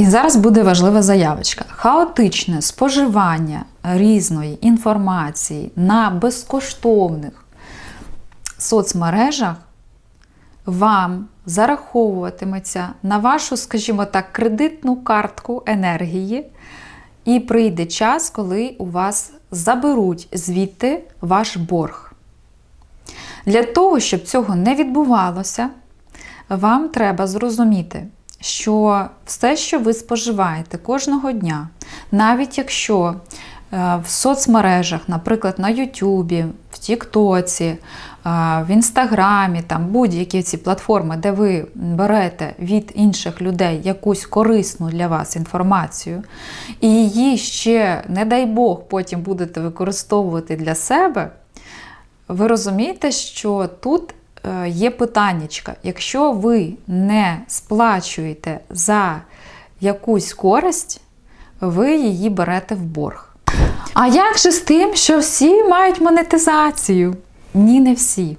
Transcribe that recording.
І зараз буде важлива заявочка. Хаотичне споживання різної інформації на безкоштовних соцмережах вам зараховуватиметься на вашу, скажімо так, кредитну картку енергії, і прийде час, коли у вас заберуть звідти ваш борг. Для того, щоб цього не відбувалося, вам треба зрозуміти, що все, що ви споживаєте кожного дня, навіть якщо е, в соцмережах, наприклад, на Ютубі, в Тіктоці, е, в Інстаграмі, там будь-які ці платформи, де ви берете від інших людей якусь корисну для вас інформацію, і її ще, не дай Бог, потім будете використовувати для себе, ви розумієте, що тут є питаннячка. Якщо ви не сплачуєте за якусь користь, ви її берете в борг. А як же з тим, що всі мають монетизацію? Ні, не всі.